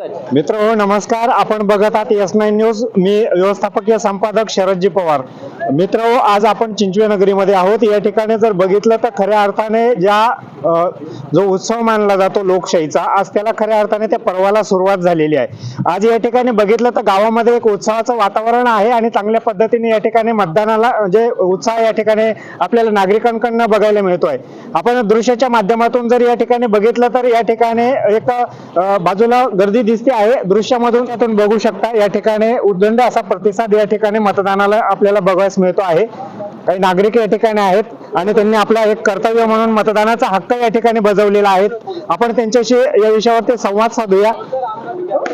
मित्र हो नमस्कार. आपण बघत आहात एस नाईन न्यूज मी व्यवस्थापकीय संपादक शरदजी पवार. मित्र आज आपण चिंचवे नगरीमध्ये आहोत. या ठिकाणी जर बघितलं तर खऱ्या अर्थाने ज्या जो उत्सव मानला जातो लोकशाहीचा आज त्याला खऱ्या अर्थाने त्या पर्वाला सुरुवात झालेली आहे. आज या ठिकाणी बघितलं तर गावामध्ये एक उत्सवाचं वातावरण आहे आणि चांगल्या पद्धतीने या ठिकाणी मतदानाला म्हणजे उत्साह या ठिकाणी आपल्याला नागरिकांकडनं बघायला मिळतोय. आपण दृश्याच्या माध्यमातून जर या ठिकाणी बघितलं तर या ठिकाणी एक बाजूला गर्दी दिसते आहे. दृश्यामधून त्यातून बघू शकता या ठिकाणी उद्दंड असा प्रतिसाद या ठिकाणी मतदानाला आपल्याला बघायला मिळतो आहे. काही नागरिक या ठिकाणी आहेत आणि त्यांनी आपला एक कर्तव्य म्हणून मतदानाचा हक्क या ठिकाणी बजावलेला आहे. आपण त्यांच्याशी या विषयावरती संवाद साधूया.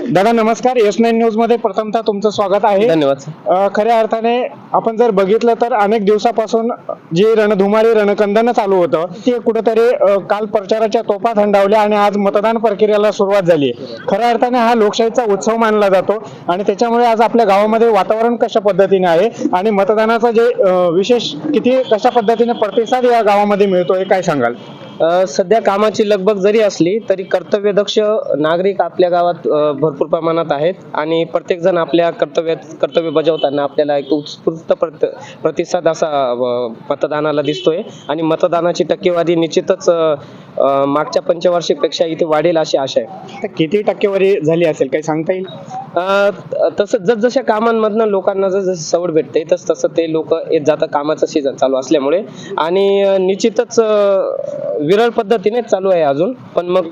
दादा नमस्कार. एस नाईन न्यूजमध्ये प्रथमतः तुमचं स्वागत आहे. धन्यवाद अ, खऱ्या अर्थाने आपण जर बघितलं तर अनेक दिवसापासून जी रणधुमाळी रणकंदन चालू होतं ती कुठेतरी अ, काल प्रचाराच्या तोफा थंडावल्या आणि आज मतदान प्रक्रियेला सुरुवात झाली खऱ्या अर्थाने हा लोकशाहीचा उत्सव मानला जातो आणि त्याच्यामुळे आज आपल्या गावामध्ये वातावरण कशा पद्धतीने आहे आणि मतदानाचं जे अ, विशेष किती कशा पद्धतीने प्रतिसाद या गावामध्ये मिळतोय काय सांगाल? सध्या कामाची लगबग जरी असली तरी कर्तव्यदक्ष नागरिक आपल्या गावात भरपूर प्रमाणात आहेत. आणि प्रत्येक जण आपल्या कर्तव्यात कर्तव्य बजावताना आपल्याला एक उत्स्फूर्त प्रतिसाद असा मतदानाला दिसतोय. आणि मतदानाची टक्केवारी निश्चितच मागच्या पंचवार्षिकपेक्षा इथे वाढेल अशी आशा आहे. तर किती टक्केवारी झाली असेल? काही सांगता येईल? अ, त- तसं जसजशा कामांमधनं लोकांना जसं जसं सवड भेटते तस तसं ते लोक येत जातं कामाचं सीझन चालू असल्यामुळे. आणि अ, निश्चितच अ, विरळ पद्धतीने चालू आहे अजून. पण मग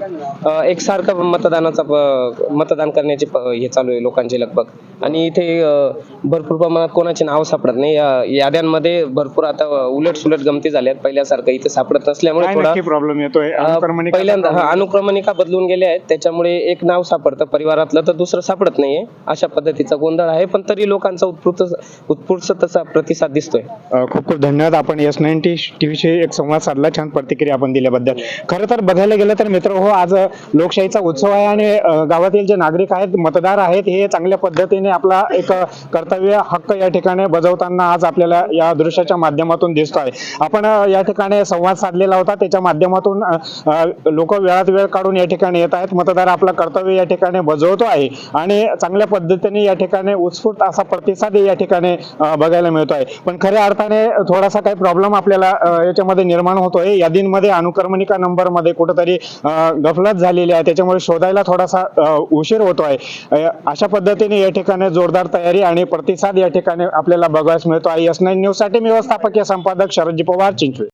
अ, एकसारखं मतदानाचा प- मतदान करण्याची प- हे चालू आहे लोकांची लगबग. आणि इथे अ, भरपूर प्रमाणात कोणाचे नाव सापडत नाही. या याद्यांमध्ये भरपूर आता उलट सुलट गमती झाल्यात. पहिल्यासारखं इथे सापडत नसल्यामुळे काय थोडा नक्की प्रॉब्लेम येतोय? अनुक्रमणिका पहिल्यांदा हा अनुक्रमणिका बदलून गेल्या आहेत. त्याच्यामुळे एक नाव सापडतं. परिवारातलं तर दुसरं सापडत नाहीये. अशा पद्धतीचा गोंधळ आहे. पण तरी लोकांचा उत्स्फूर्त उत्स्फूर्त तसा प्रतिसाद दिसतोय. खूप खूप धन्यवाद. आपण एस नाईन्टी टीव्हीशी एक संवाद साधला. छान प्रतिक्रिया आपण दिल्याबद्दल. खरं तर बघायला गेलं तर मित्र हो आज लोकशाहीचा उत्सव आहे आणि गावातील जे नागरिक आहेत मतदार आहेत हे चांगल्या पद्धतीने आपला एक कर्तव्य हक्क या ठिकाणी बजावताना आज आपल्याला या दृश्याच्या माध्यमातून दिसतो आहे आपण या ठिकाणी संवाद साधलेला होता. त्याच्या माध्यमातून लोक वेळात वेळ काढून या ठिकाणी येत आहेत. मतदार आपला कर्तव्य या ठिकाणी बजवतो आहे आणि चांगल्या पद्धतीने या ठिकाणी उत्स्फूर्त असा प्रतिसाद या ठिकाणी बघायला मिळतो आहे. पण खऱ्या अर्थाने थोडासा काही प्रॉब्लेम आपल्याला याच्यामध्ये निर्माण होतोय. यादींमध्ये अनुक्रमणिका नंबरमध्ये कुठेतरी गफलत झालेली आहे. त्याच्यामुळे शोधायला थोडासा उशीर होतोय आहे. अशा पद्धतीने या ठिकाणी जोरदार तयारी आणि प्रतिसाद या ठिकाणी आपल्याला बघायला मिळतो आहे. एस नाईन न्यूजसाठी व्यवस्थापकीय संपादक शरदजी पवार चिंचवे